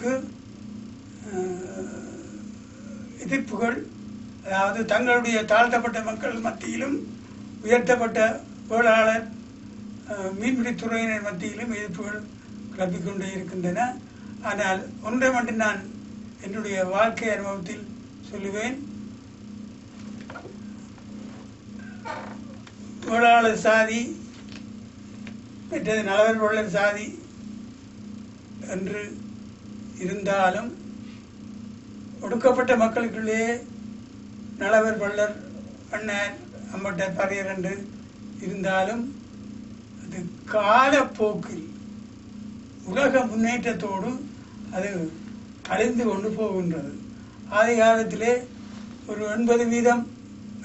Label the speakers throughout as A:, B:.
A: எதிர்ப்பு எதிர்ப்புகள் அதாவது தங்களுடைய தாழ்த்தப்பட்ட மக்கள் மத்தியிலும் உயர்த்தப்பட்ட தொழிலாளர் மீன்பிடித்துறையினர் மத்தியிலும் எதிர்ப்புகள் கிளப்பிக்கொண்டே இருக்கின்றன. ஆனால் ஒன்றை மட்டும் நான் என்னுடைய வாழ்க்கை அனுபவத்தில் சொல்லுவேன். தொழிலாளர் சாதி மற்றது நலவர் வள்ளல் சாதி என்று இருந்தாலும் ஒடுக்கப்பட்ட மக்களுக்குள்ளே நலவர் வள்ளர் அண்ணன் அம்பட்டர் பறையர் என்று இருந்தாலும் அது காலப்போக்கில் உலக முன்னேற்றத்தோடு அது அழிந்து கொண்டு போகின்றது. ஆதி காலத்திலே ஒரு எண்பது வீதம்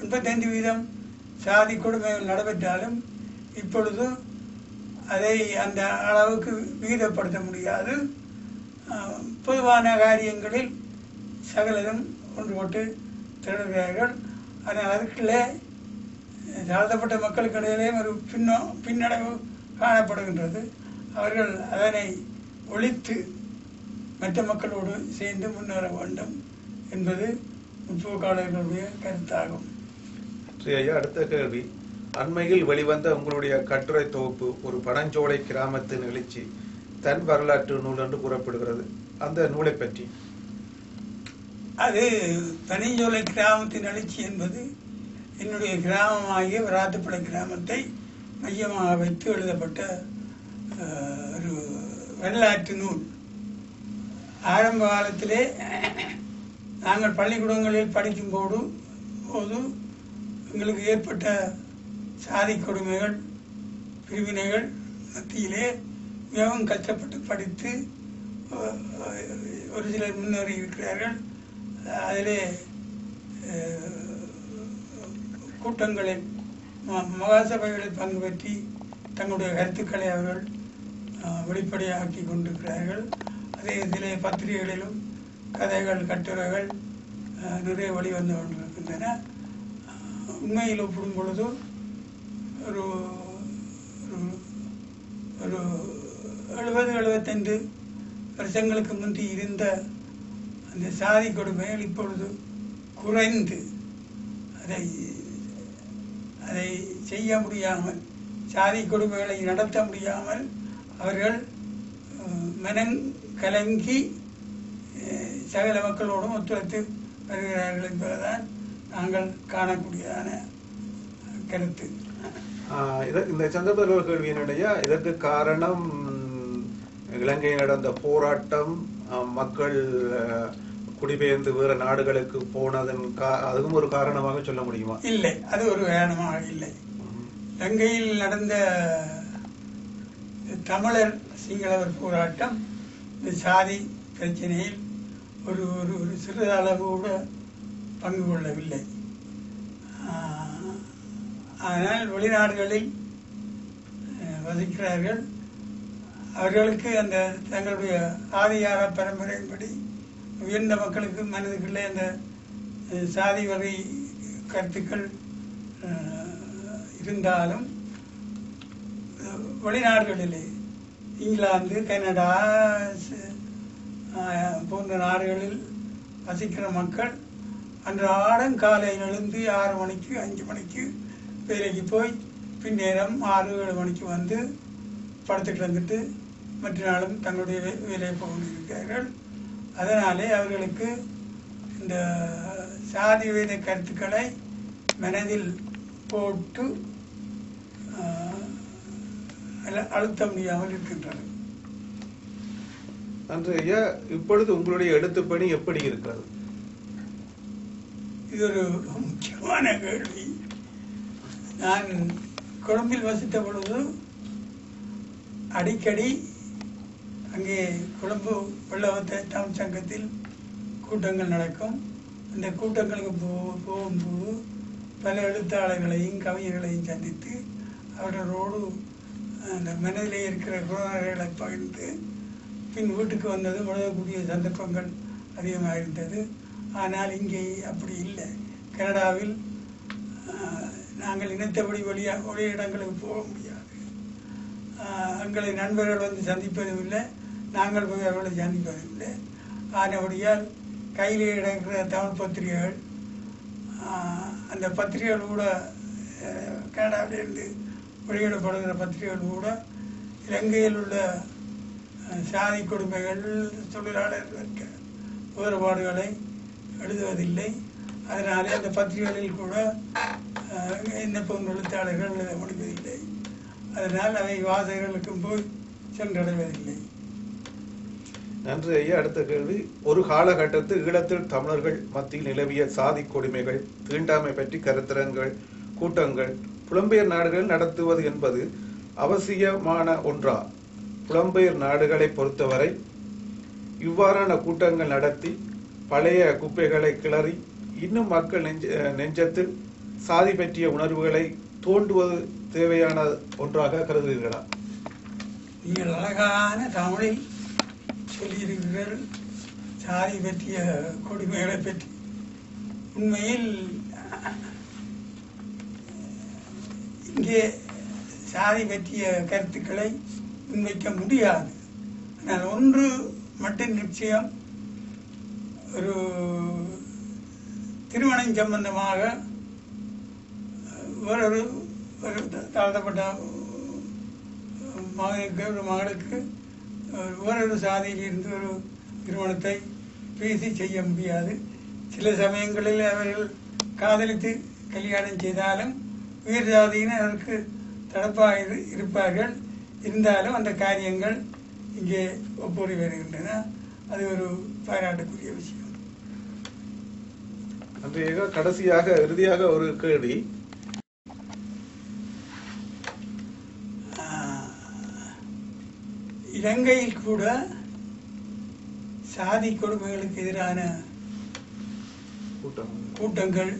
A: எண்பத்தைந்து வீதம் சாதி கொடுமைகள் நடைபெற்றாலும் இப்பொழுதும் அதை அந்த அளவுக்கு விகிதப்படுத்த முடியாது. பொதுவான காரியங்களில் சகலரும் ஒன்றுபட்டு திரடுகிறார்கள். ஆனால் அதுக்குள்ளே தாழ்த்தப்பட்ட மக்களுக்கு இடையிலே ஒரு பின்னோ பின்னடைவு காணப்படுகின்றது. அவர்கள் அதனை ஒழித்து மற்ற மக்களோடு சேர்ந்து முன்னேற வேண்டும் என்பது முற்போக்காளர்களுடைய கருத்தாகும்.
B: ஐயா அடுத்த கேள்வி. அண்மையில் வெளிவந்த உங்களுடைய கட்டுரை தொகுப்பு ஒரு பனஞ்சோலை கிராமத்து நிகழ்ச்சி தன் வரலாற்று நூல் என்று கூறப்படுகிறது. அந்த நூலை பற்றி.
A: அது பனிஞ்சோலை கிராமத்தின் எழுச்சி என்பது என்னுடைய கிராமமாகிய விராத்துப்படை கிராமத்தை மையமாக வைத்து எழுதப்பட்ட ஒரு வரலாற்று நூல். ஆரம்ப காலத்திலே நாங்கள் பள்ளிக்கூடங்களில் படிக்கும் போது போது எங்களுக்கு ஏற்பட்ட சாதி கொடுமைகள் பிரிவினைகள் மத்தியிலே மிகவும் கஷ்டப்பட்டு படித்து ஒரு சிலர் முன்னேறி இருக்கிறார்கள். அதிலே கூட்டங்களில் ம- மகாசபைகளில் பங்கு பற்றி தங்களுடைய கருத்துக்களை அவர்கள் வெளிப்படையாக்கி கொண்டிருக்கிறார்கள். அதே இதிலே பத்திரிகைகளிலும் கதைகள் கட்டுரைகள் நிறைய வெளிவந்து கொண்டிருக்கின்றன உண்மையில் ஒப்பிடும் பொழுது ஒரு ஒரு- ஒரு எழுபது எழுபத்தைந்து வருஷங்களுக்கு முந்தி இருந்த அந்த சாதி கொடுமைகள் இப்பொழுது குறைந்து அதை அதை செய்ய முடியாமல் சாதி கொடுமைகளை நடத்த முடியாமல் அவர்கள் மனம் கலங்கி சகல மக்களோடும் ஒத்துழைத்து வருகிறார்கள் என்பதுதான் நாங்கள் காணக்கூடியதான கருத்து.
B: இந்த சந்தர்ப்பத்தில் ஒரு கேள்வி என்னுடைய இதற்கு காரணம் இலங்கையில் நடந்த போராட்டம் மக்கள் குடிபெயர்ந்து வேற நாடுகளுக்கு போனதன் கா- அதுவும் ஒரு காரணமாக சொல்ல முடியுமா?
A: இல்லை அது ஒரு காரணமாக இல்லை. இலங்கையில் நடந்த தமிழர் சிங்களவர் போராட்டம் இந்த சாதி பிரச்சனையில் ஒரு ஒரு ஒரு சிறிதளவு கூட பங்கு கொள்ளவில்லை. அதனால் ஆனால் வெளிநாடுகளில் வசிக்கிறார்கள். அவர்களுக்கு அந்த தங்களுடைய ஆதியார பரம்பரையின்படி உயர்ந்த மக்களுக்கு மனதுக்குள்ளே அந்த சாதி வகை கருத்துக்கள் இருந்தாலும் வெளிநாடுகளிலே இங்கிலாந்து கனடா போன்ற நாடுகளில் வசிக்கிற மக்கள் அன்றாடம் காலையில் எழுந்து ஆறு மணிக்கு அஞ்சு மணிக்கு வேலைக்கு போய் பின்னேரம் ஆறு ஏழு மணிக்கு வந்து படுத்துட்டு வந்துட்டு மற்ற நாளும் தங்களுடைய வேலையை போகிறார்கள் அதனாலே அவர்களுக்கு இந்த சாதி வேத கருத்துக்களை மனதில் போட்டு அழுத்த முடியாமல் இருக்கின்றன
B: அன்று ஐயா இப்பொழுது உங்களுடைய எழுத்துப்பணி எப்படி இருக்கிறது?
A: இது ஒரு முக்கியமான கேள்வி. நான் கொழும்பில் வசித்த பொழுது அடிக்கடி அங்கே கொழும்பு வெள்ளவத்த தமிழ் சங்கத்தில் கூட்டங்கள் நடக்கும். அந்த கூட்டங்களுக்கு போ போகும்போது பல எழுத்தாளர்களையும் கவிஞர்களையும் சந்தித்து அவர்களோடு அந்த மனதிலே இருக்கிற குழந்தைகளை பகிர்ந்து பின் வீட்டுக்கு வந்ததும் உழகக்கூடிய சந்தர்ப்பங்கள் அதிகமாக இருந்தது ஆனால் இங்கே அப்படி இல்லை. கனடாவில் நாங்கள் நினைத்தபடி வழியாக ஒரே இடங்களுக்கு போக முடியாது. எங்களை நண்பர்கள் வந்து சந்திப்பதும் இல்லை. நாங்கள் போய் அவர்களை சந்திப்பதில்லை ஆனபடியால் கையில் இடங்கிற தமிழ் பத்திரிகைகள் அந்த பத்திரிகைகள் கூட கனடாவிலிருந்து வெளியிடப்படுகிற பத்திரிகைகள் கூட இலங்கையில் உள்ள சாதி கொடுமைகள் தொழிலாளர் வர்க்க வேறுபாடுகளை எழுதுவதில்லை. அதனாலே அந்த பத்திரிகைகளில் கூட அஹ், என்ன எழுத்தாளர்கள் எழுத முடிவதில்லை. அதனால் அவை வாசகர்களுக்கும் போய் சென்றடைவதில்லை.
B: நன்றி ஐயா. அடுத்த கேள்வி. ஒரு காலகட்டத்தில் ஈழத்தில் தமிழர்கள் மத்தியில் நிலவிய சாதி கொடுமைகள் தீண்டாமை பற்றி கருத்தரங்கள் கூட்டங்கள் புலம்பெயர் நாடுகள் நடத்துவது என்பது அவசியமான ஒன்றா? புலம்பெயர் நாடுகளை பொறுத்தவரை இவ்வாறான கூட்டங்கள் நடத்தி பழைய குப்பைகளை கிளறி இன்னும் மக்கள் நெஞ்ச நெஞ்சத்தில் சாதி பற்றிய உணர்வுகளை தோண்டுவது தேவையான ஒன்றாக கருதுகிறீர்களா?
A: நீங்கள் அழகான தமிழை சொல்லியிருக்கிறீர்கள் சாதி பற்றிய கொடுமைகளை பற்றி. உண்மையில் இங்கே சாதி பற்றிய கருத்துக்களை முன்வைக்க முடியாது. ஆனால் ஒன்று மட்டும் நிச்சயம். ஒரு திருமணம் சம்பந்தமாக வேறொரு ஒரு தாழ்த்தப்பட்ட மகனுக்கு ஒரு மகளுக்கு ஒரு சாதியில் இருந்து ஒரு திருமணத்தை பேசி செய்ய முடியாது. சில சமயங்களில் அவர்கள் காதலித்து கல்யாணம் செய்தாலும் உயர் ஜாதியினர் அதற்கு தடப்பாக இருப்பார்கள். இருந்தாலும் அந்த காரியங்கள் இங்கே ஒப்புரி வருகின்றன. அது ஒரு பாராட்டுக்குரிய விஷயம்.
B: கடைசியாக இறுதியாக ஒரு கேள்வி.
A: இலங்கையில் கூட சாதி கொடுமைகளுக்கு எதிரான கூட்டங்கள்.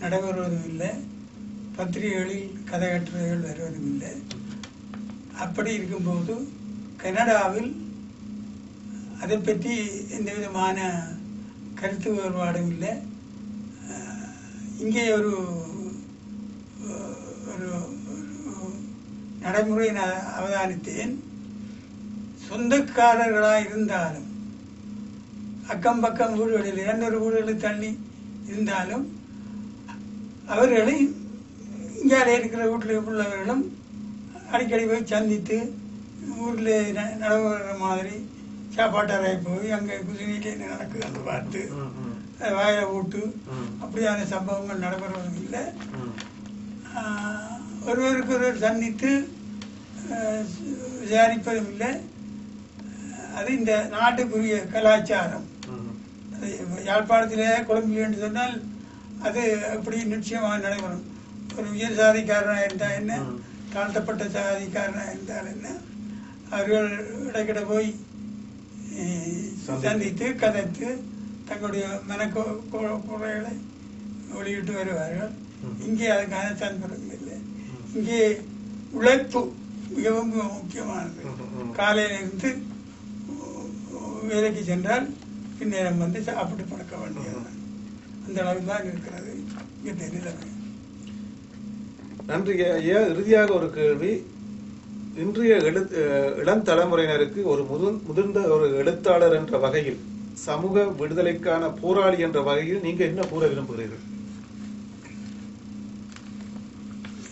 A: நடைபெறுவதும் இல்லை பத்திரிகைகளில் கதை கட்டுரைகள் வருவதும் இல்லை அப்படி இருக்கும்போது கனடாவில் அதை பற்றி எந்த விதமான கருத்து வேறுபாடும் இல்லை. இங்கே ஒரு ஒரு ஒரு நடைமுறை நான் அவதானித்தேன். சொந்தக்காரர்களாக இருந்தாலும் அக்கம் பக்கம் வீடுகளில் இரண்டொரு வீடுகளில் தள்ளி இருந்தாலும் அவர்களை இங்கே இருக்கிற வீட்டில் உள்ளவர்களும் அடிக்கடி போய் சந்தித்து ஊரில் நடவுற மாதிரி சாப்பாட்டறை போய் அங்கே குசினியில் என்ன நடக்குதுன்னு பார்த்து போட்டு
B: ம்.
A: அப்படியான சம்பவங்கள் நடைபெறுவதும் இல்லை. ஒருவருக்கு ஒருவர் சந்தித்து விசாரிப்பதும் இல்லை. அது இந்த நாட்டுக்குரிய கலாச்சாரம் யாழ்ப்பாணத்திலே கொழும்பில் என்று சொன்னால் அது அப்படி நிச்சயமாக நடைபெறும் ஒரு உயர் சாதிக்காரனாக இருந்தால் என்ன. தாழ்த்தப்பட்ட சாதிக்காரனாக இருந்தால் என்ன அவர்கள் இடைக்கிட போய்
B: சந்தித்து.
A: கதைத்து தங்களுடைய மனக்கோ குறைகளை வெளியிட்டு வருவார்கள். இங்கே அதுக்கான சந்தர்ப்பம் இல்லை. இங்கே உழைப்பு மிகவும் முக்கியமானது
B: ம்,
A: வேலைக்கு சென்றால் பின்னேரம் வந்து சாப்பிட்டு பழக்க வேண்டியது. அந்த அளவில் தான் இருக்கிறது. இங்கே நிலைமை
B: நன்றி ஐயா. இறுதியாக ஒரு கேள்வி. இன்றைய எழுத்து இளம் தலைமுறையினருக்கு ஒரு முதிர் முதிர்ந்த ஒரு எழுத்தாளர் என்ற வகையில் சமூக விடுதலைக்கான போராளி என்ற வகையில் நீங்க என்ன கூற விரும்புகிறீர்கள்?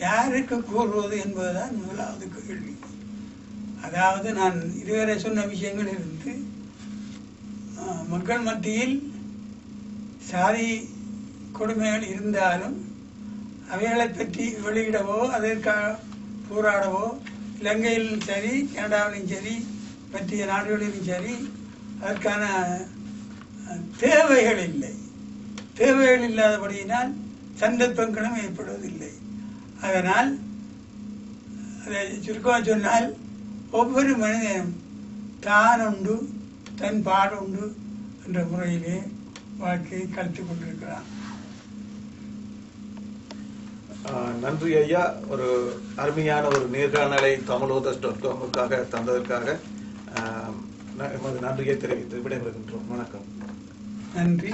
A: யாருக்கு கூறுவது என்பதுதான் முதலாவது கேள்வி. அதாவது நான் இதுவரை சொன்ன விஷயங்கள் இருந்து மக்கள் மத்தியில் சாதி கொடுமைகள் இருந்தாலும் அவைகளை பற்றி வெளியிடவோ அதற்காக போராடவோ இலங்கையிலும் சரி கனடாவிலும் சரி பற்றிய நாடுகளிலும் சரி அதற்கான தேவைகள் இல்லை தேவைகள் இல்லாதபடியினால் சந்தர்ப்பங்களும் ஏற்படுவதில்லை. அதனால் அதை சுருக்கமாக சொன்னால் ஒவ்வொரு மனிதனும் தானுண்டு தன் பாடுண்டு என்ற முறையிலே வாழ்க்கையை கழித்துக் கொண்டிருக்கிறான்
B: நன்றி ஐயா. ஒரு அருமையான ஒரு நேர்காணலை தமிழோதஸ் டாட் காமுக்காக தந்ததற்காக எமது நன்றியை தெரிவித்து விடைபெறுகின்றோம். வணக்கம்.
A: நன்றி.